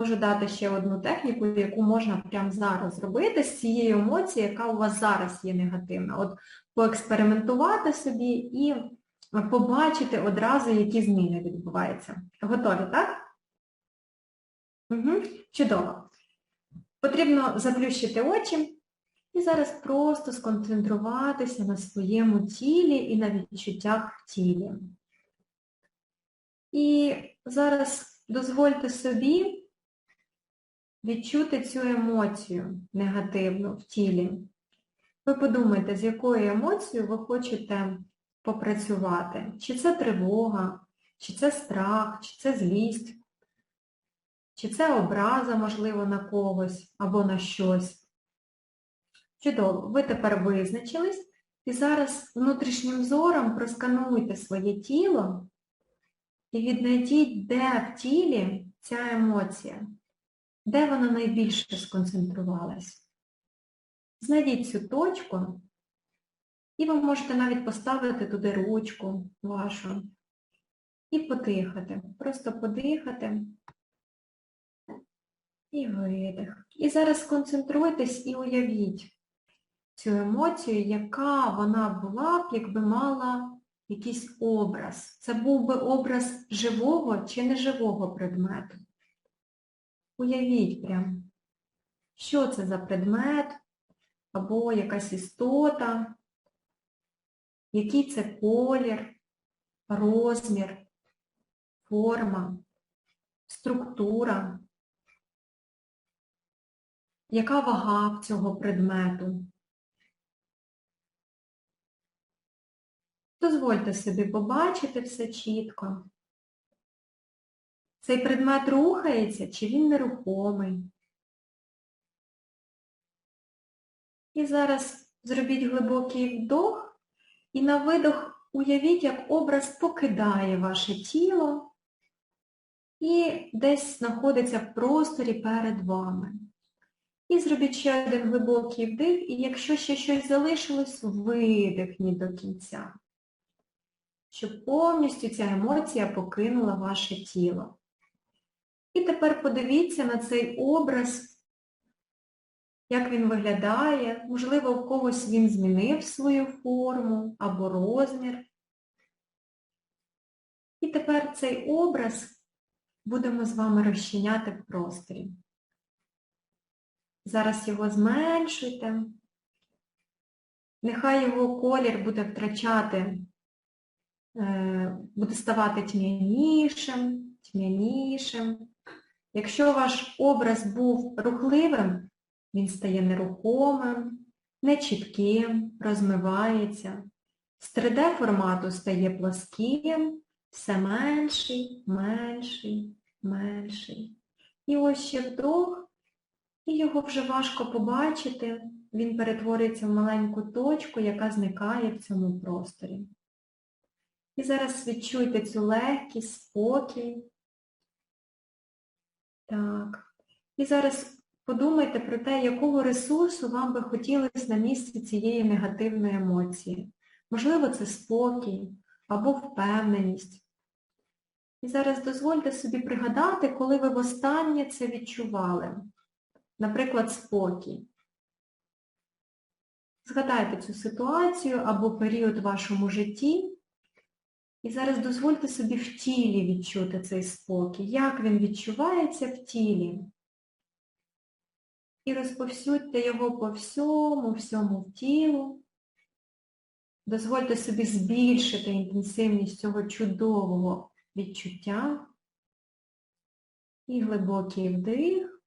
можу дати ще одну техніку, яку можна прямо зараз зробити з цією емоцією, яка у вас зараз є негативна. От поекспериментувати собі і побачити одразу, які зміни відбуваються. Готові, так? Угу. Чудово. Потрібно заплющити очі і зараз просто сконцентруватися на своєму тілі і на відчуттях в тілі. І зараз дозвольте собі відчути цю емоцію негативну в тілі. Ви подумайте, з якою емоцією ви хочете попрацювати. Чи це тривога, чи це страх, чи це злість, чи це образа, можливо, на когось або на щось. Чудово, ви тепер визначились і зараз внутрішнім зором проскануйте своє тіло і віднайдіть, де в тілі ця емоція, де вона найбільше сконцентрувалась. Знайдіть цю точку, і ви можете навіть поставити туди ручку вашу і подихати. Просто подихати і видих. І зараз сконцентруйтесь і уявіть цю емоцію, яка вона була б, якби мала якийсь образ. Це був би образ живого чи неживого предмету. Уявіть прям, що це за предмет або якась істота, який це колір, розмір, форма, структура, яка вага в цього предмету. Дозвольте собі побачити все чітко. Цей предмет рухається, чи він нерухомий. І зараз зробіть глибокий вдох і на видох уявіть, як образ покидає ваше тіло і десь знаходиться в просторі перед вами. І зробіть ще один глибокий вдих, і якщо ще щось залишилось, видихніть до кінця щоб повністю ця емоція покинула ваше тіло. І тепер подивіться на цей образ, як він виглядає, можливо, в когось він змінив свою форму або розмір. І тепер цей образ будемо з вами розчиняти в просторі. Зараз його зменшуйте. Нехай його колір буде втрачати Е, буде ставати тьмянішим, тьмянішим. Якщо ваш образ був рухливим, він стає нерухомим, нечітким, розмивається. З 3D-формату стає пласким, все менший, менший, менший. І ось ще вдох, і його вже важко побачити, він перетворюється в маленьку точку, яка зникає в цьому просторі. І зараз відчуйте цю легкість, спокій. Так. І зараз подумайте про те, якого ресурсу вам би хотілося на місці цієї негативної емоції. Можливо, це спокій або впевненість. І зараз дозвольте собі пригадати, коли ви востаннє це відчували. Наприклад, спокій. Згадайте цю ситуацію або період в вашому житті, і зараз дозвольте собі в тілі відчути цей спокій, як він відчувається в тілі. І розповсюдьте його по всьому, всьому тілу. Дозвольте собі збільшити інтенсивність цього чудового відчуття. І глибокий вдих.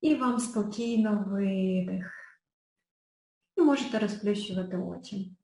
І вам спокійно видих. І можете розплющувати очі.